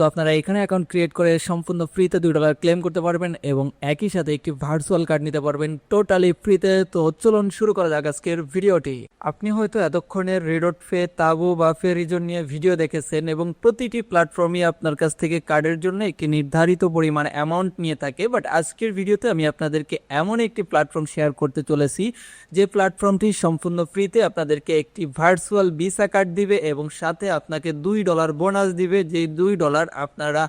তো আপনারা এখানে অ্যাকাউন্ট ক্রিয়েট করে সম্পূর্ণ ফ্রিতে দুই ডলার ক্লেম করতে পারবেন এবং একই সাথে একটি ভার্চুয়াল কার্ড নিতে পারবেন টোটালি ফ্রিতে তো। চলুন শুরু করা যাক আজকের ভিডিওটি। আপনি হয়তো এতক্ষণে রেডট ফে তাবু বা ফে রিজন নিয়ে ভিডিও দেখেছেন এবং প্রতিটি প্ল্যাটফর্মই আপনার কাছ থেকে কার্ডের জন্য একটি নির্ধারিত পরিমাণ অ্যামাউন্ট নিয়ে থাকে বাট আজকের ভিডিওতে আমি আপনাদেরকে এমন একটি প্ল্যাটফর্ম শেয়ার করতে চলেছি, যে প্ল্যাটফর্মটি সম্পূর্ণ ফ্রিতে আপনাদেরকে একটি ভার্চুয়াল ভিসা কার্ড দিবে এবং সাথে আপনাকে দুই ডলার বোনাস দিবে। যেই দুই ডলার আপনারা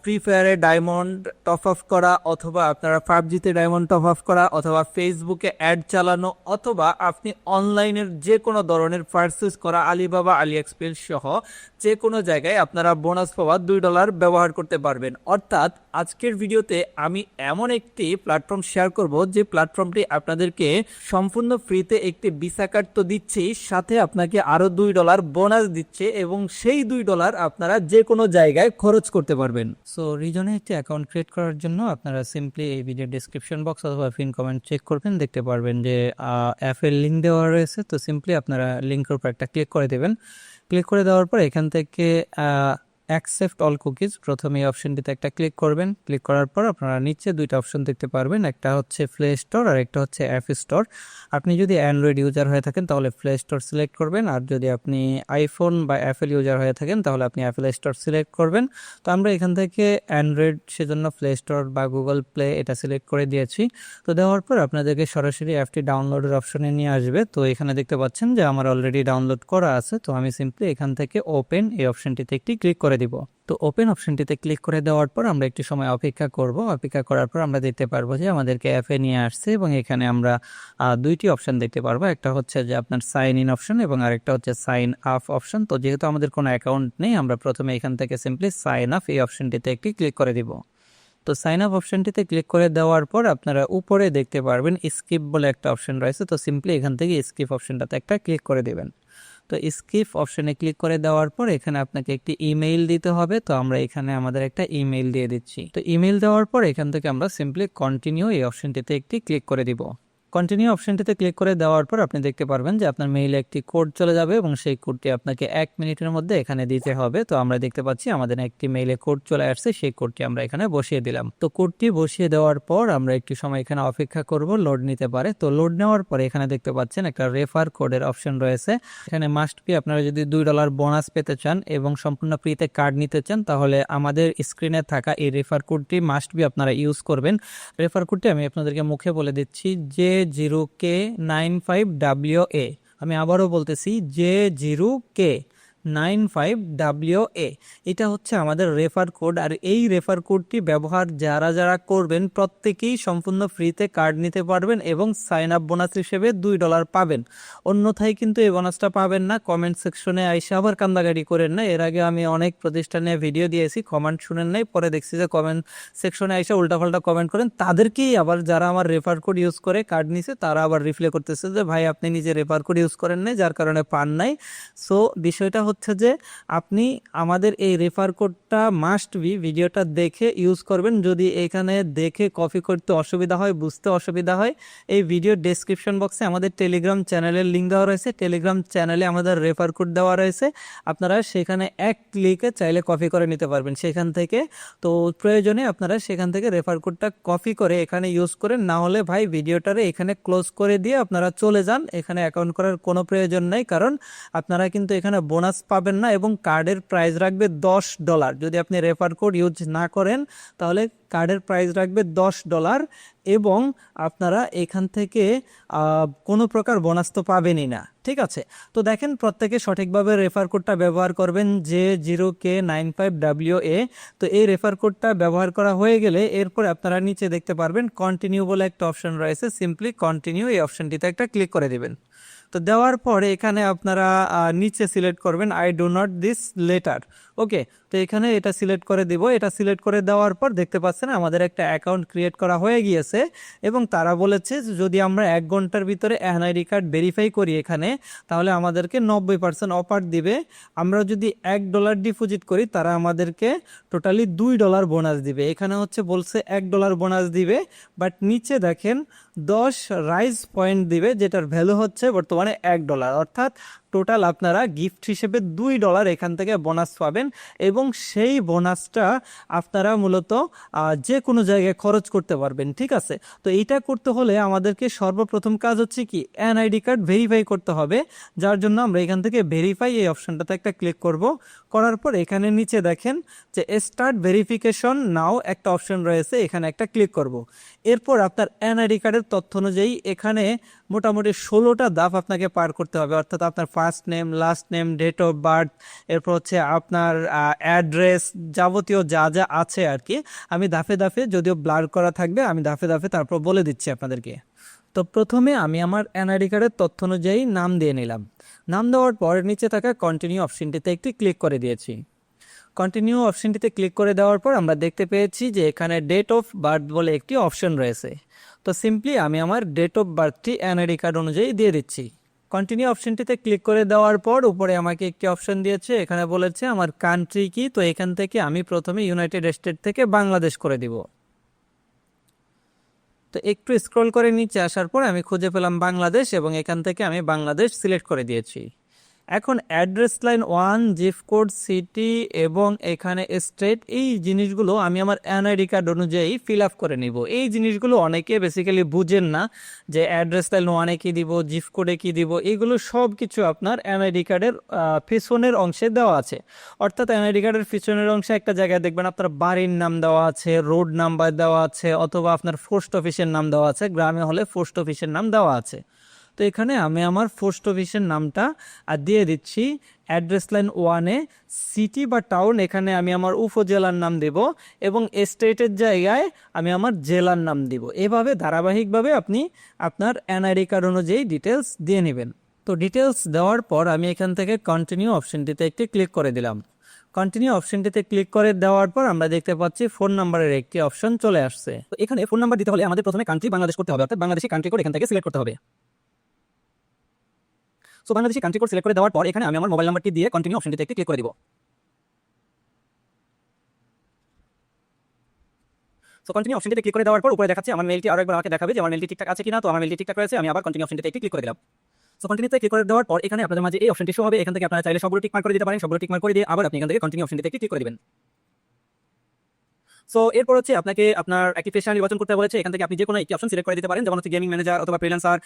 ফ্রি ফায়ারে ডায়মন্ড টপ আপ করা অথবা আপনারা পাবজিতে ডায়মন্ড টপ আপ করা অথবা ফেসবুকে অ্যাড চালানো অথবা আপনি অনলাইনের যে কোনো ধরনের পার্সেস করা আলিবাবা আলি এক্সপ্রেস সহ যে কোনো জায়গায় আপনারা বোনাস পাওয়া দুই ডলার ব্যবহার করতে পারবেন। অর্থাৎ আজকের ভিডিওতে আমি এমন একটি প্ল্যাটফর্ম শেয়ার করব যে প্ল্যাটফর্মটি আপনাদেরকে সম্পূর্ণ ফ্রিতে একটি ভিসা কার্ড তো দিচ্ছেই সাথে আপনাকে আরও দুই ডলার বোনাস দিচ্ছে এবং সেই দুই ডলার আপনারা যে কোনো জায়গায় খরচ করতে পারবেন। সো রিজনে একটি অ্যাকাউন্ট ক্রিয়েট করার জন্য আপনারা সিম্পলি এই ভিডিও ডিসক্রিপশন বক্স অথবা ফিন কমেন্ট চেক করবেন, দেখতে পারবেন যে অ্যাপের লিঙ্ক দেওয়া রয়েছে। তো সিম্পলি আপনারা লিঙ্কের উপর একটা ক্লিক করে দেবেন। ক্লিক করে দেওয়ার পর এখান থেকে অ্যাকসেপ্ট অল কুকিজ প্রথমে এই অপশনটিতে একটা ক্লিক করবেন। ক্লিক করার পর আপনারা নিচে দুইটা অপশন দেখতে পারবেন। একটা হচ্ছে প্লে স্টোর আর একটা হচ্ছে অ্যাপ স্টোর আপনি যদি অ্যান্ড্রয়েড ইউজার হয়ে থাকেন তাহলে প্লে স্টোর সিলেক্ট করবেন। আর যদি আপনি আইফোন বা অ্যাপেল ইউজার হয়ে থাকেন তাহলে আপনি অ্যাপেল স্টোর সিলেক্ট করবেন। তো আমরা এখান থেকে অ্যান্ড্রয়েড সেজন্য প্লে স্টোর বা গুগল প্লে এটা সিলেক্ট করে দিয়েছি। তো দেওয়ার পর আপনাদেরকে সরাসরি অ্যাপটি ডাউনলোডের অপশনে নিয়ে আসবে। তো এখানে দেখতে পাচ্ছেন যে আমার অলরেডি ডাউনলোড করা আছে। তো আমি সিম্পলি এখান থেকে ওপেন এই অপশনটিতে একটি ক্লিক করে দিব। তো ওপেন অপশনটিতে ক্লিক করে দেওয়ার পর আমরা একটু সময় অপেক্ষা করব। অপেক্ষা করার পর আমরা দেখতে পারব যে আমাদেরকে অ্যাপে নিয়ে আসছে এবং এখানে আমরা দুইটি অপশন দেখতে পারব। একটা হচ্ছে যে আপনার সাইন ইন অপশন এবং আরেকটা হচ্ছে সাইন আপ অপশন তো যেহেতু আমাদের কোনো অ্যাকাউন্ট নেই, আমরা প্রথমে এখান থেকে সিম্পলি সাইন আপ এই অপশনটিতে একটি ক্লিক করে দিব। তো সাইন আপ অপশনটিতে ক্লিক করে দেওয়ার পর আপনারা উপরে দেখতে পারবেন স্কিপ বলে একটা অপশন রয়েছে। তো সিম্পলি এখান থেকে স্কিপ অপশনটাতে একটা ক্লিক করে দেবেন। তো স্কিপ অপশনে ক্লিক করে দেওয়ার পর এখানে আপনাকে একটি ইমেইল দিতে হবে। তো আমরা এখানে আমাদের একটা ইমেইল দিয়ে দিচ্ছি। তো ইমেইল দেওয়ার পর এখান থেকে আমরা সিম্পলি কন্টিনিউ এই অপশনটিতে একটি ক্লিক করে দিব। কন্টিনিউ অপশনটিতে ক্লিক করে দেওয়ার পর আপনি দেখতে পারবেন যে আপনার মেইলে একটি কোড চলে যাবে এবং সেই কোডটি আপনাকে এক মিনিটের মধ্যে এখানে দিতে হবে। তো আমরা দেখতে পাচ্ছি আমাদের একটি মেইলে কোড চলে আসছে, সেই কোডটি আমরা এখানে বসিয়ে দিলাম। তো কোডটি বসিয়ে দেওয়ার পর আমরা একটু সময় এখানে অপেক্ষা করব লোড নিতে পারে। তো লোড নেওয়ার পরে এখানে দেখতে পাচ্ছেন একটা রেফার কোডের অপশন রয়েছে। এখানে মাস্ট বি আপনারা যদি দুই ডলার বোনাস পেতে চান এবং সম্পূর্ণ ফ্রিতে কার্ড নিতে চান, তাহলে আমাদের স্ক্রিনে থাকা এই রেফার কোডটি মাস্ট বি আপনারা ইউজ করবেন। রেফার কোডটি আমি আপনাদেরকে মুখে বলে দিচ্ছি J zero K nine five W A আমি আবারও বলতেছি J zero K nine five W A. এটা হচ্ছে আমাদের রেফার কোড আর এই রেফার কোডটি ব্যবহার যারা যারা করবেন প্রত্যেকেই সম্পূর্ণ ফ্রিতে কার্ড নিতে পারবেন এবং সাইন আপ বোনাস হিসেবে দুই ডলার পাবেন। অন্যথায় কিন্তু এই বোনাসটা পাবেন না। কমেন্ট সেকশনে আইসে আবার কান্দাগাড়ি করেন না। এর আগে আমি অনেক প্রতিষ্ঠানে ভিডিও দিয়েছি কমেন্ট শুনেন নাই। পরে দেখছি যে কমেন্ট সেকশনে আইসে উল্টাপাল্টা কমেন্ট করেন। তাদেরকেই আবার যারা আমার রেফার কোড ইউজ করে কার্ড নিছে, তারা আবার রিপ্লে করতেছে যে, ভাই, আপনি নিজে রেফার কোড ইউজ করেন নাই, যার কারণে পান নাই। সো বিষয়টা হচ্ছে যে আপনি আমাদের এই রেফার কোডটা মাস্ট বি ভিডিওটা দেখে ইউজ করবেন। যদি এখানে দেখে কপি করতে অসুবিধা হয়, বুঝতে অসুবিধা হয়, এই ভিডিও ডেসক্রিপশন বক্সে আমাদের টেলিগ্রাম চ্যানেলের লিঙ্ক দেওয়া রয়েছে। টেলিগ্রাম চ্যানেলে আমাদের রেফার কোড দেওয়া রয়েছে। আপনারা সেখানে এক ক্লিকে চাইলে কপি করে নিতে পারবেন সেখান থেকে। তো প্রয়োজনে আপনারা সেখান থেকে রেফার কোডটা কপি করে এখানে ইউজ করেন। না হলে ভাই ভিডিওটারে এখানে ক্লোজ করে দিয়ে আপনারা চলে যান। এখানে অ্যাকাউন্ট করার কোনো প্রয়োজন নেই। কারণ আপনারা কিন্তু এখানে বোনাস পাবেন না এবং কার্ডের প্রাইস রাখবে দশ ডলার যদি আপনি রেফার কোড ইউজ না করেন, তাহলে কার্ডের প্রাইস রাখবে দশ ডলার এবং আপনারা এখান থেকে কোনো প্রকার বোনাস তো পাবেনই না। ঠিক আছে? তো দেখেন প্রত্যেকে সঠিকভাবে রেফার কোডটা ব্যবহার করবেন যে zero K nine five W A তো এই রেফার কোডটা ব্যবহার করা হয়ে গেলে এরপর আপনারা নিচে দেখতে পারবেন কন্টিনিউ বলে একটা অপশন রয়েছে। সিম্পলি কন্টিনিউ এই অপশনটিতে একটা ক্লিক করে দিবেন। তো দেওয়ার পরে এখানে আপনারা নিচে সিলেক্ট করবেন I do not this letter okay, তো এখানে এটা সিলেক্ট করে দিব। এটা সিলেক্ট করে দেওয়ার পর দেখতে পাচ্ছেন আমাদের একটা অ্যাকাউন্ট ক্রিয়েট করা হয়ে গিয়েছে এবং তারা বলেছে যদি আমরা এক ঘণ্টার ভিতরে এনআইডি কার্ড ভেরিফাই করি এখানে, তাহলে আমাদেরকে নব্বই পার্সেন্ট অফার দিবে। আমরা যদি এক ডলার ডিপোজিট করি, তারা আমাদেরকে টোটালি দুই ডলার বোনাস দিবে। এখানে হচ্ছে বলছে এক ডলার বোনাস দিবে, বাট নিচে দেখেন দশ রাইস পয়েন্ট দিবে, যেটার ভ্যালু হচ্ছে বর্তমানে এক ডলার। অর্থাৎ টোটাল আপনারা গিফট হিসেবে দুই ডলার এখান থেকে বোনাস পাবেন এবং সেই বোনাসটা আপনারা মূলত যে কোনো জায়গায় খরচ করতে পারবেন, ঠিক আছে? তো এইটা করতে হলে আমাদেরকে সর্বপ্রথম কাজ হচ্ছে কি, এনআইডি কার্ড ভেরিফাই করতে হবে, যার জন্য আমরা এখান থেকে ভেরিফাই এই অপশনটাতে একটা ক্লিক করব। করার পর এখানে নিচে দেখেন যে স্টার্ট ভেরিফিকেশন নাও একটা অপশন রয়েছে, এখানে একটা ক্লিক করব। এরপর আপনার এনআইডি কার্ডের তথ্য অনুযায়ী এখানে মোটামুটি ষোলোটা ধাপ আপনাকে পার করতে হবে। অর্থাৎ আপনার first name last name date of birth এরপর হচ্ছে আপনার অ্যাড্রেস যাবতীয় যা যা আছে আর কি আমি ধাপে ধাপে যদিও ব্লার করা থাকবে, আমি ধাপে ধাপে তারপর বলে দিচ্ছি আপনাদেরকে। তো প্রথমে আমি আমার এনআইডি কার্ডের তথ্য অনুযায়ী নাম দিয়ে নিলাম। নাম দেওয়ার পর নিচে থাকা কন্টিনিউ অপশনটিতে একটি ক্লিক করে দিয়েছি। কন্টিনিউ অপশনটিতে ক্লিক করে দেওয়ার পর আমরা দেখতে পেয়েছি যে এখানে ডেট অফ বার্থ বলে একটি অপশন রয়েছে। তো সিম্পলি আমি আমার ডেট অফ বার্থটি এনআইডি কার্ড অনুযায়ী দিয়ে দিচ্ছি। কন্টিনিউ অপশনটিতে ক্লিক করে দেওয়ার পর উপরে আমাকে একটি অপশন দিয়েছে, এখানে বলেছে আমার কান্ট্রি কি, তো এখান থেকে আমি প্রথমে ইউনাইটেড স্টেট থেকে বাংলাদেশ করে দিব। তো একটু স্ক্রল করে নিচে আসার পর আমি খুঁজে পেলাম বাংলাদেশ এবং এখান থেকে আমি বাংলাদেশ সিলেক্ট করে দিয়েছি। এখন address line one zip code city এবং এখানে স্টেট, এই জিনিসগুলো আমি আমার এনআইডি কার্ড অনুযায়ী ফিল আপ করে নিব। এই জিনিসগুলো অনেকে বেসিক্যালি বুঝেন না যে অ্যাড্রেস লাইন ওয়ানে কী দিব জিপ কোডে কি দিব, এগুলো সব কিছু আপনার এনআইডি কার্ডের পিছনের অংশে দেওয়া আছে। অর্থাৎ এনআইডি কার্ডের পিছনের অংশে একটা জায়গায় দেখবেন আপনার বাড়ির নাম দেওয়া আছে, রোড নাম্বার দেওয়া আছে, অথবা আপনার পোস্ট অফিসের নাম দেওয়া আছে, গ্রামে হলে পোস্ট অফিসের নাম দেওয়া আছে। তো এখানে আমি আমার পোস্ট অফিসের নামটা আর দিয়ে দিচ্ছি। অ্যাড্রেস লাইন ওয়ানে সিটি বা টাউন এখানে আমি আমার উপজেলার নাম দেব এবং স্টেটের জায়গায় আমি আমার জেলার নাম দিব। এভাবে ধারাবাহিকভাবে আপনি আপনার এনআইডি কার্ড অনুযায়ী ডিটেলস দিয়ে নেবেন। তো ডিটেলস দেওয়ার পর আমি এখান থেকে কন্টিনিউ অপশনটিতে একটি ক্লিক করে দিলাম। কন্টিনিউ অপশনটিতে ক্লিক করে দেওয়ার পর আমরা দেখতে পাচ্ছি ফোন নাম্বারের একটি অপশন চলে আসছে। তো এখানে ফোন নাম্বার দিতে হলে আমাদের প্রথমে কান্ট্রি বাংলাদেশ করতে হবে, অর্থাৎ বাংলাদেশি কান্ট্রি কোড এখান থেকে সিলেক্ট করতে হবে। So Bangladeshi country code select করে দেওয়ার পর এখানে আমি আমার মোবাইল নাম্বারটি দিয়ে কন্টিনিউ অপশনটিতে একটি ক্লিক করে দিব। সো কন্টিনিউ অপশনটিতে ক্লিক করে দেওয়ার পর উপরে দেখাচ্ছে আমার মেলটি আরও একবার আমাকে দেখাবে যে আমার মেলটি ঠিকঠাক আছে কিনা। তো আমার মেলটি ঠিকঠাক রয়েছে, আমি আবার কন্টিনিউ অপশনটিতে একটি ক্লিক করে দিলাম। সো কন্টিনিউতে ক্লিক করে দেওয়ার পর এখানে আপনাদের মাঝে এই অপশনটি শো হবে। এখান থেকে আপনারা চাইলে সবগুলো টিক মার্ক করে দিতে পারেন, সবগুলো টিক মার্ক করে দিয়ে আবার আপনি এখান থেকে কন্টিনিউ অপশনটিতে একটি ক্লিক করে দিবেন। সো এরপর হচ্ছে আপনাকে আপনার একটি পেশা নির্বাচন করতে বলেছে। এখান থেকে আপনি যে কোনো একটি অপশন সিলেক্ট করে দিতে পারেন। যেমন হচ্ছে গেমিং ম্যানেজার অথবা ফ্রিল্যান্সার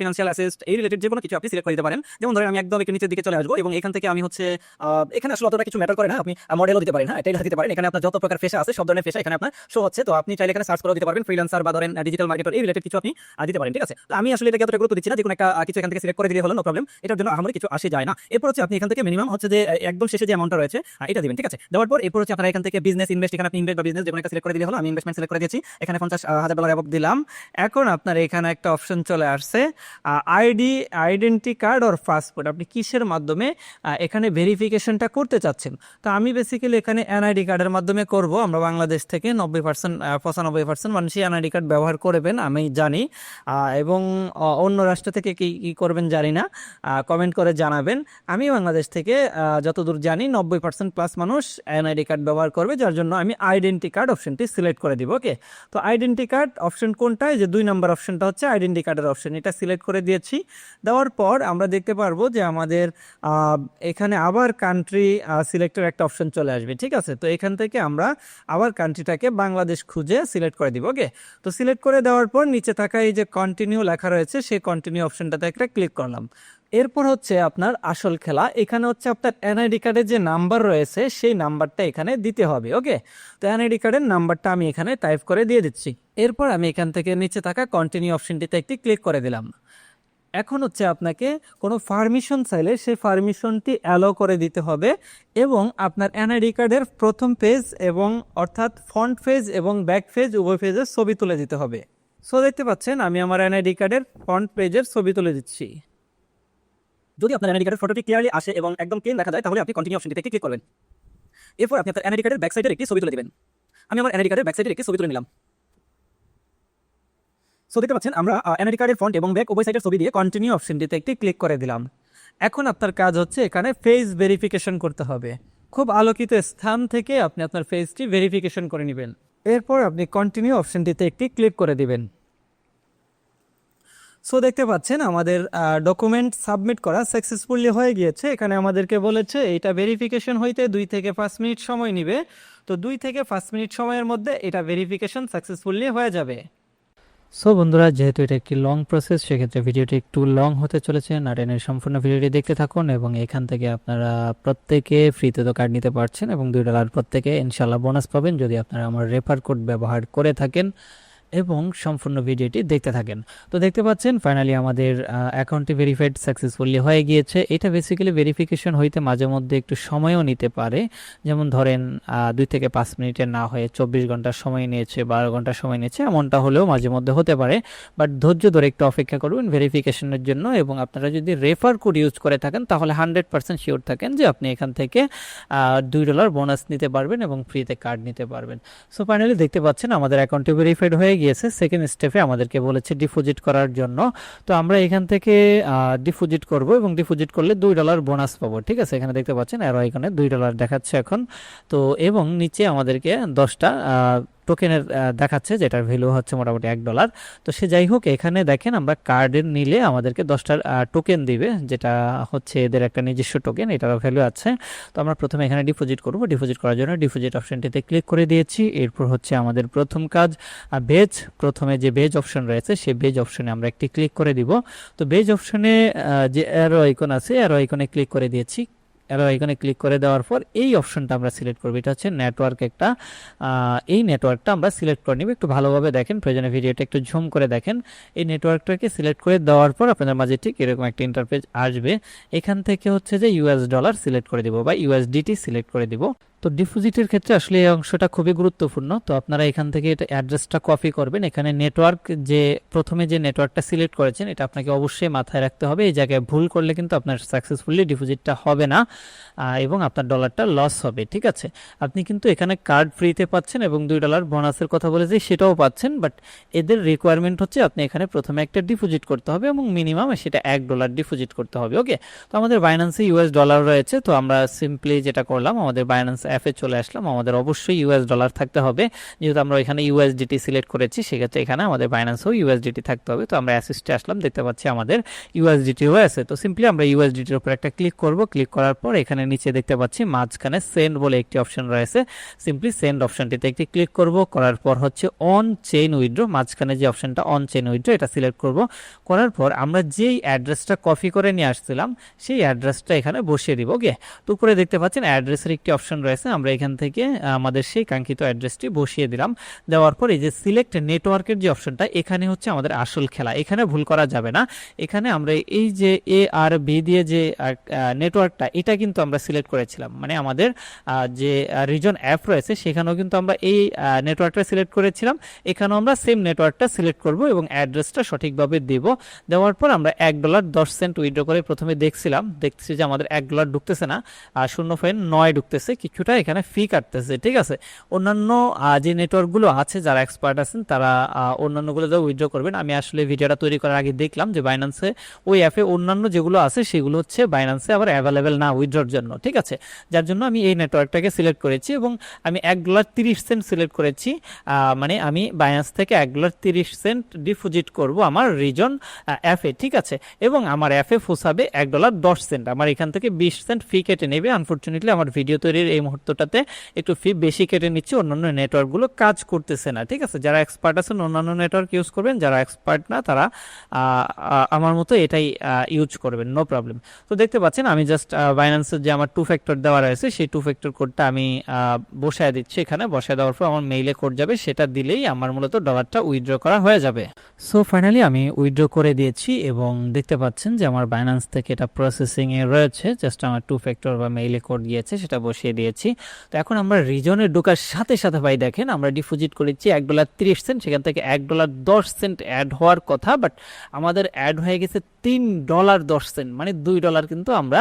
ফিনান্সিয়াল অ্যাসিস্ট এই রিলেটেড যে কোনো কিছু আপনি সিলেক্ট করে দিতে পারেন। যেমন ধরেন আমি একদম একটু নিচের দিকে চলে আসব এবং এখান থেকে আমি হচ্ছে এখানে আসলে অতটা কিছু ম্যাটার করে না। আপনি মডেলও দিতে পারেন হ্যাঁ এটাই দিতে পারেন। এখানে আপনার যত প্রকার পেশা আছে, সব ধরনের পেশা এখানে আপনার শো হচ্ছে। তো আপনি চাইলে এখানে সার্চ করে দিতে পারবেন। ফ্রিল্যান্সার বা ধরেন ডিজিটাল মার্কেটার এই রিলেটেড কিছু আপনি দিতে পারেন, ঠিক আছে? তো আমি আসলে এটাকে এতটা গুরুত্ব দিচ্ছি না। যে কোনো একটা কিছু এখান থেকে সিলেক্ট করে দিলে হলো নো প্রবলেম এটার জন্য আমার কিছু আসে যায় না। এরপর হচ্ছে আপনি এখান থেকে মিনিমাম হচ্ছে যে একদম শেষে যে অ্যামাউন্টটা রয়েছে এটা দিবেন, ঠিক আছে? দেওয়ার পর এরপর হচ্ছে আপনারা এখান থেকে বিজনেস ইনভেস্ট এখানে আপনি ইনভেস্ট বিজনেস যে কোনো একটা সিলেক্ট করে দিলে হলো, আমি ইনভেস্টমেন্ট সিলেক্ট করে দিয়েছি। এখানে পঞ্চাশ হাজার ডলার অ্যাবভ দিলাম। এখন আপনার এখানে একটা অপশন চলে আসছে ID identity card or passport আপনি কিসের মাধ্যমে এখানে ভেরিফিকেশনটা করতে চাচ্ছেন? তো আমি বেসিক্যালি এখানে এনআইডি কার্ডের মাধ্যমে করব। আমরা বাংলাদেশ থেকে নব্বই পার্সেন্ট পঁচানব্বই পার্সেন্ট মানুষই এনআইডি কার্ড ব্যবহার করবেন, আমি জানি। এবং অন্য রাষ্ট্র থেকে কি কি করবেন জানি না। কমেন্ট করে জানাবেন। আমি বাংলাদেশ থেকে যতদূর জানি, নব্বই পার্সেন্ট প্লাস মানুষ এনআইডি কার্ড ব্যবহার করবে, যার জন্য আমি আইডেন্টি কার্ড অপশনটি সিলেক্ট করে দিব ওকে তো আইডেন্টি কার্ড অপশন কোনটা এই যে দুই নাম্বার অপশনটা হচ্ছে আইডেন্টি কার্ডের অপশন এটা সিলেক্ট করে দিয়েছি। দেওয়ার পর আমরা দেখতে পারব যে আমাদের এখানে আবার কান্ট্রি সিলেক্টের একটা অপশন চলে আসবে, ঠিক আছে? তো এখান থেকে আমরা আবার কান্ট্রিটাকে বাংলাদেশ খুঁজে সিলেক্ট করে দিব ওকে তো সিলেক্ট করে দেওয়ার পর নিচে থাকা এই যে কন্টিনিউ লেখা রয়েছে, সেই কন্টিনিউ অপশনটাতে একটা ক্লিক করলাম। এরপর হচ্ছে আপনার আসল খেলা। এখানে হচ্ছে আপনার এনআইডি কার্ডের যে নাম্বার রয়েছে, সেই নাম্বারটা এখানে দিতে হবে ওকে তো এনআইডি কার্ডের নাম্বারটা আমি এখানে টাইপ করে দিয়ে দিচ্ছি। এরপর আমি এখান থেকে নিচে থাকা কন্টিনিউ অপশনটিতে একটি ক্লিক করে দিলাম। এখন হচ্ছে আপনাকে কোনো পারমিশন চাইলে সেই পারমিশনটি অ্যালো করে দিতে হবে এবং আপনার এনআইডি কার্ডের প্রথম পেজ এবং অর্থাৎ ফ্রন্ট পেজ এবং ব্যাক পেজ উভয় পেজের ছবি তুলে দিতে হবে। সো দেখতে পাচ্ছেন, আমি আমার এনআইডি কার্ডের ফ্রন্ট পেজের ছবি তুলে দিচ্ছি। যদি আপনার এনআইডি কার্ডের ফটোটি ক্লিয়ারলি আসে এবং একদম ক্লিন দেখা যায়, তাহলে আপনি কন্টিনিউ অপশনটিতে একটি ক্লিক করবেন। এরপর আপনি আপনার এনআইডি কার্ডের ব্যাক সাইডের একটি ছবি তুলে দিবেন। আমি আমার এনআইডি কার্ডের ব্যাক সাইডের একটি ছবি তুলে নিলাম। সো দেখতে পাচ্ছেন, আমরা এনআইডি কার্ডের ফ্রন্ট এবং ব্যাক উভয় সাইডের ছবি দিয়ে কন্টিনিউ অপশনটিতে একটি ক্লিক করে দিলাম। এখন আপনার কাজ হচ্ছে এখানে ফেস ভেরিফিকেশন করতে হবে। খুব আলোকিত স্থান থেকে আপনি আপনার ফেসটি ভেরিফিকেশন করে নেবেন। এরপর আপনি কন্টিনিউ অপশনটিতে একটি ক্লিক করে দিবেন। সো দেখতে পাচ্ছেন, আমাদের ডকুমেন্ট সাবমিট করা সাকসেসফুলি হয়ে গিয়েছে। এখানে আমাদেরকে বলেছে, এটা ভেরিফিকেশন হইতে দুই থেকে পাঁচ মিনিট সময় নিবে। তো দুই থেকে পাঁচ মিনিট সময়ের মধ্যে এটা ভেরিফিকেশন সাকসেসফুলি হয়ে যাবে। সো বন্ধুরা, যেহেতু এটা একটি লং প্রসেস সেক্ষেত্রে ভিডিওটি একটু লং হতে চলেছে। নাটেনের সম্পূর্ণ ভিডিওটি দেখতে থাকুন এবং এখান থেকে আপনারা প্রত্যেকে ফ্রিতে তো কার্ড নিতে পারছেন এবং দুই ডলার প্রত্যেকে ইনশাল্লাহ বোনাস পাবেন। যদি আপনারা আমার রেফার কোড ব্যবহার করে থাকেন এবং সম্পূর্ণ ভিডিওটি দেখতে থাকেন। তো দেখতে পাচ্ছেন ফাইনালি আমাদের অ্যাকাউন্টটি ভেরিফাইড সাকসেসফুলি হয়ে গিয়েছে। এটা বেসিক্যালি ভেরিফিকেশন হইতে মাঝে মধ্যে একটু সময়ও নিতে পারে। যেমন ধরেন দুই থেকে পাঁচ মিনিটের না হয়ে চব্বিশ ঘণ্টার সময় নিয়েছে, বারো ঘণ্টার সময় নিয়েছে, এমনটা হলেও মাঝে মধ্যে হতে পারে। বাট ধৈর্য ধরে একটু অপেক্ষা করবেন ভেরিফিকেশনের জন্য এবং আপনারা যদি রেফার কোড ইউজ করে থাকেন, তাহলে হান্ড্রেড পার্সেন্ট শিওর থাকেন যে আপনি এখান থেকে দুই ডলার বোনাস নিতে পারবেন এবং ফ্রিতে কার্ড নিতে পারবেন। সো ফাইনালি দেখতে পাচ্ছেন, আমাদের অ্যাকাউন্টে ভেরিফাইড হয়ে গিয়েছে সেকেন্ড স্টেপে আমাদেরকে বলেছে ডিপোজিট করার জন্য। তো আমরা এখান থেকে ডিপোজিট করব এবং ডিপোজিট করলে দুই ডলার বোনাস পাবো, ঠিক আছে? এখানে দেখতে পাচ্ছেন অ্যারো এখানে দুই ডলার দেখাচ্ছে এখন। তো, এবং নিচে আমাদেরকে দশটা টোকেনের দেখাচ্ছে যেটার ভ্যালু হচ্ছে মোটামুটি এক ডলার তো সে যাই হোক, এখানে দেখেন আমরা কার্ডের নিলে আমাদেরকে দশটার টোকেন দিবে, যেটা হচ্ছে এদের একটা নিজস্ব টোকেন এটারও ভ্যালু আছে। তো আমরা প্রথমে এখানে ডিপোজিট করব। ডিপোজিট করার জন্য ডিপোজিট অপশনটিতে ক্লিক করে দিয়েছি। এরপর হচ্ছে আমাদের প্রথম কাজ বেজ প্রথমে যে বেজ অপশন রয়েছে সেই বেজ অপশনে আমরা একটি ক্লিক করে দিব। তো বেজ অপশনে যে অ্যারো আইকন আছে অ্যারো আইকনে ক্লিক করে দিয়েছি। অ্যারো আইকনে ক্লিক করে দেওয়ার পর এই অপশনটা আমরা সিলেক্ট করব। এটা হচ্ছে নেটওয়ার্ক একটা এই নেটওয়ার্কটা আমরা সিলেক্ট করে নিব। একটু ভালোভাবে দেখেন, প্রয়োজনে ভিডিওটা একটু ঝুম করে দেখেন। এই নেটওয়ার্কটাকে সিলেক্ট করে দেওয়ার পর আপনাদের মাঝে ঠিক এরকম একটা ইন্টারফেস আসবে। এখান থেকে হচ্ছে যে ইউএস ডলার সিলেক্ট করে দিব বা ইউএসডিটি সিলেক্ট করে দিব। তো ডিপোজিটের ক্ষেত্রে আসলে এই অংশটা খুবই গুরুত্বপূর্ণ। তো আপনারা এখান থেকে এটা অ্যাড্রেসটা কপি করবেন। এখানে নেটওয়ার্ক যে, প্রথমে যে নেটওয়ার্কটা সিলেক্ট করেছেন, এটা আপনাকে অবশ্যই মাথায় রাখতে হবে। এই জায়গায় ভুল করলে কিন্তু আপনার সাকসেসফুলি ডিপোজিটটা হবে না এবং আপনার ডলারটা লস হবে, ঠিক আছে? আপনি কিন্তু এখানে কার্ড ফ্রিতে পাচ্ছেন এবং দুই ডলার বোনাসের কথা বলেছি, সেটাও পাচ্ছেন বাট এদের রিকোয়ারমেন্ট হচ্ছে আপনি এখানে প্রথমে একটা ডিপোজিট করতে হবে এবং মিনিমাম সেটা এক ডলার ডিপোজিট করতে হবে ওকে তো আমাদের বাইন্যান্সে ইউএস ডলার রয়েছে, তো আমরা সিম্পলি যেটা করলাম, আমাদের বাইন্যান্স অ্যাপে চলে আসলাম। আমাদের অবশ্যই ইউএস ডলার থাকতে হবে। যেহেতু আমরা এখানে ইউএসডিটি সিলেক্ট করেছি, সেক্ষেত্রে এখানে আমাদের বাইন্যান্সেও ইউএসডিটি থাকতে হবে। তো আমরা অ্যাসিস্টে আসলাম, দেখতে পাচ্ছি আমাদের ইউএসডিটি হয়েছে তো সিম্পলি আমরা ইউএসডিটির উপর একটা ক্লিক করব। ক্লিক করার পর এখানে নিচে দেখতে পাচ্ছি মাঝখানে সেন্ড বলে একটি অপশন রয়েছে। সিম্পলি সেন্ড অপশনটিতে একটি ক্লিক করব। করার পর হচ্ছে অন চেইন উইথড্র মাঝখানে যে অপশনটা অন চেইন উইথড্র এটা সিলেক্ট করব। করার পর আমরা যেই অ্যাড্রেসটা কপি করে নিয়ে আসছিলাম, সেই অ্যাড্রেসটা এখানে বসিয়ে দিব। ওকে তো উপরে দেখতে পাচ্ছেন অ্যাড্রেসের একটি অপশন রয়েছে। আমরা এখান থেকে আমাদের সেই কাঙ্ক্ষিত অ্যাড্রেসটি বসিয়ে দিলাম। দেওয়ার পর এই যে সিলেক্ট নেটওয়ার্কের যে অপশনটা এখানে হচ্ছে আমাদের আসল খেলা। এখানে ভুল করা যাবে না। এখানে আমরা এই যে এ আর বি দিয়ে যে নেটওয়ার্কটা এটা কিন্তু আমরা সিলেক্ট করেছিলাম। মানে আমাদের যে রিজন অ্যাপ রয়েছে, সেখানেও কিন্তু আমরা এই নেটওয়ার্কটা সিলেক্ট করেছিলাম। এখানেও আমরা সেম নেটওয়ার্কটা সিলেক্ট করব এবং অ্যাড্রেসটা সঠিকভাবে দেব। দেওয়ার পর আমরা এক ডলার দশ সেন্ট উইড্রো করে প্রথমে দেখছিলাম। দেখছি যে আমাদের এক ডলার ঢুকতেছে না, আর শূন্য পয়েন্ট নয় ঢুকতেছে, কিছুটা এখানে ফি কাটতেছে, ঠিক আছে? অন্যান্য যে নেটওয়ার্কগুলো আছে, যারা এক্সপার্ট আছেন, তারা অন্যান্যগুলোতে উইথড্র করবেন, আমি আসলে ভিডিওটা তৈরি করার আগে দেখলাম যে বাইন্যান্সে ওই অ্যাপে অন্যান্য যেগুলো আছে, সেগুলো হচ্ছে বাইন্যান্সে আবার অ্যাভেলেবেল না উইথড্রর জন্য, ঠিক আছে? যার জন্য আমি এই নেটওয়ার্কটাকে সিলেক্ট করেছি এবং আমি এক ডলার তিরিশ সেন্ট সিলেক্ট করেছি মানে আমি বাইন্যান্স থেকে এক ডলার তিরিশ সেন্ট ডিপোজিট করব আমার রিজন অ্যাপে ঠিক আছে? এবং আমার অ্যাপে ফোসাবে এক ডলার দশ সেন্ট আমার এখান থেকে বিশ সেন্ট ফি কেটে নেবে। আনফর্চুনেটলি আমার ভিডিও তৈরির এই মুহূর্তটাতে একটু ফি বেশি কেটে নিচ্ছে, অন্যান্য নেটওয়ার্কগুলো কাজ করতেছে না, ঠিক আছে? যারা এক্সপার্ট আছেন, অন্যান্য নেটওয়ার্ক ইউজ করবেন, যারা এক্সপার্ট না, তারা আমার মতো এটাই ইউজ করবেন নো প্রবলেম তো দেখতে পাচ্ছেন, আমি জাস্ট বাইন্যান্সের যে আমার টু ফ্যাক্টর দেওয়া রয়েছে, সেই টু ফ্যাক্টর কোডটা আমি বসায় দিচ্ছি এখানে। বসায় দেওয়ার পর আমার মেইলে কোড যাবে, সেটা দিলেই আমার মূলত ডলারটা উইথড্র করা হয়ে যাবে। সো ফাইনালি আমি উইথড্র করে দিয়েছি এবং দেখতে পাচ্ছেন যে আমার বাইন্যান্স থেকে এটা প্রসেসিংয়ে রয়েছে জাস্ট আমার টু ফ্যাক্টর বা মেইলে কোড গিয়েছে, সেটা বসিয়ে দিয়েছি। তো এখন আমরা রিজনে ঢোকার সাথে সাথে ভাই দেখেন, আমরা ডিপোজিট করেছি এক ডলার তিরিশ সেন্ট সেখান থেকে এক ডলার দশ সেন্ট অ্যাড হওয়ার কথা বাট আমাদের অ্যাড হয়ে গেছে তিন ডলার দশ সেন্ট মানে দুই ডলার কিন্তু আমরা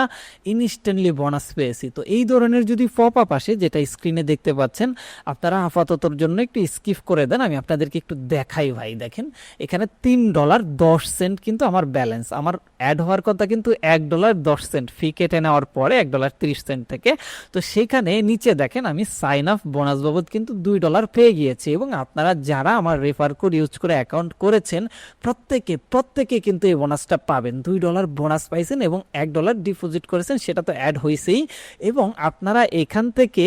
ইনস্ট্যান্টলি বোনাস পেয়েছি। তো এই ধরনের যদি পপ আপ আসে, যেটা স্ক্রিনে দেখতে পাচ্ছেন, আপনারা আপাততর জন্য একটু স্কিপ করে দেন, আমি আপনাদেরকে একটু দেখাই ভাই, দেখেন। এখানে তিন ডলার দশ সেন্ট কিন্তু আমার ব্যালেন্স আমার অ্যাড হওয়ার কথা কিন্তু এক ডলার দশ সেন্ট ফি কেটে নেওয়ার পরে এক ডলার তিরিশ সেন্ট থেকে। তো সেখানে নিচে দেখেন, আমি সাইন আপ বোনাস বাবদ কিন্তু দুই ডলার পেয়ে গিয়েছি এবং আপনারা যারা আমার রেফার কোড ইউজ করে অ্যাকাউন্ট করেছেন, প্রত্যেকে প্রত্যেকে কিন্তু এই বোনাসটা পাবেন। দুই ডলার বোনাস পাইছেন এবং এক ডলার ডিপোজিট করেছেন, সেটা তো অ্যাড হয়েছেই এবং আপনারা এখান থেকে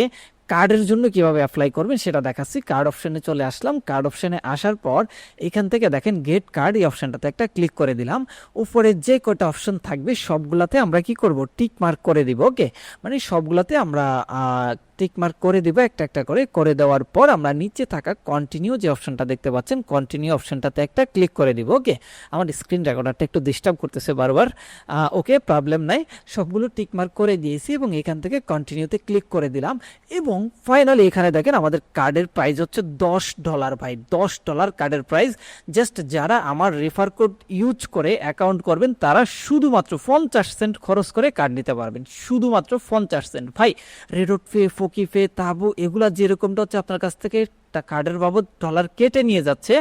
কার্ডের জন্য কীভাবে অ্যাপ্লাই করবেন সেটা দেখাচ্ছি। কার্ড অপশনে চলে আসলাম। কার্ড অপশনে আসার পর এখান থেকে দেখেন গেট কার্ড এই অপশনটাতে একটা ক্লিক করে দিলাম। উপরে যে কয়টা অপশন থাকবে সবগুলাতে আমরা কি করব? টিক মার্ক করে দিব ওকে মানে সবগুলাতে আমরা টিক মার্ক করে দিব, একটা একটা করে। করে দেওয়ার পর আমরা নিচে থাকা কন্টিনিউ যে অপশনটা দেখতে পাচ্ছেন কন্টিনিউ অপশনটাতে একটা ক্লিক করে দিব ওকে আমার স্ক্রিন রেকর্ডারটা একটু ডিস্টার্ব করতেছে বারবার। ওকে প্রবলেম নাই। সবগুলো টিক মার্ক করে দিয়েছি এবং এখান থেকে কন্টিনিউতে ক্লিক করে দিলাম। এবং ফাইনালি এখানে দেখেন আমাদের কার্ডের প্রাইস হচ্ছে দশ ডলার ভাই। দশ ডলার কার্ডের প্রাইস জাস্ট যারা আমার রেফার কোড ইউজ করে অ্যাকাউন্ট করবেন, তারা শুধুমাত্র পঞ্চাশ সেন্ট খরচ করে কার্ড নিতে পারবেন। শুধুমাত্র পঞ্চাশ সেন্ট ভাই রেডট ফে ফকি ফে তাবু? এগুলা যেরকমটা হচ্ছে আপনার কাছ থেকে টা কার্ডের বাবদ ডলার কেটে নিয়ে যাচ্ছে।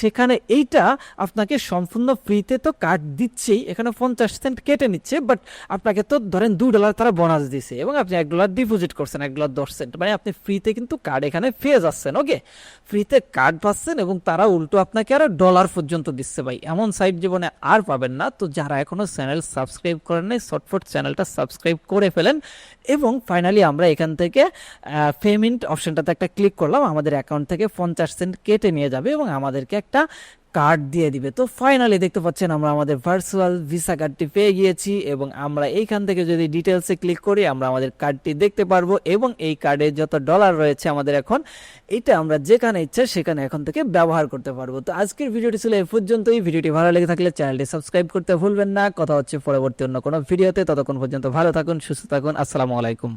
সেখানে এইটা আপনাকে সম্পূর্ণ ফ্রিতে তো কার্ড দিচ্ছেই, এখানে পঞ্চাশ সেন্ট কেটে নিচ্ছে বাট আপনাকে তো ধরেন দু ডলার তারা বোনাস দিছে এবং আপনি এক ডলার ডিপোজিট করছেন, এক ডলার দশ সেন্ট। মানে আপনি ফ্রিতে কিন্তু কার্ড এখানে পেয়ে যাচ্ছেন ওকে ফ্রিতে কার্ড পাচ্ছেন এবং তারা উল্টো আপনাকে আরও ডলার পর্যন্ত দিচ্ছে ভাই। এমন সাইট জীবনে আর পাবেন না। তো যারা এখনও চ্যানেল সাবস্ক্রাইব করেন নাই শর্টফট চ্যানেলটা সাবস্ক্রাইব করে ফেলেন। এবং ফাইনালি আমরা এখান থেকে পেমেন্ট অপশনটাতে একটা ক্লিক করলাম, আমাদের অ্যাকাউন্ট থেকে পঞ্চাশ সেন্ট কেটে নিয়ে যাবে এবং আমাদেরকে একটা কার্ড দিয়ে দিবে। তো ফাইনালি দেখতে পাচ্ছেন আমরা আমাদের ভার্চুয়াল ভিসা কার্ডটি পেয়ে গিয়েছি এবং আমরা এইখান থেকে যদি ডিটেলসে ক্লিক করি আমরা আমাদের কার্ডটি দেখতে পারব এবং এই কার্ডে যত ডলার রয়েছে আমাদের এখন, এটা আমরা যেখানে ইচ্ছে সেখানে এখন থেকে ব্যবহার করতে পারব। তো আজকের ভিডিওটি ছিল এই পর্যন্তই। ভিডিওটি ভালো লেগে থাকলে চ্যানেলটি সাবস্ক্রাইব করতে ভুলবেন না। কথা হচ্ছে পরবর্তী অন্য কোনো ভিডিওতে। ততক্ষণ পর্যন্ত ভালো থাকুন, সুস্থ থাকুন। আসসালামু আলাইকুম।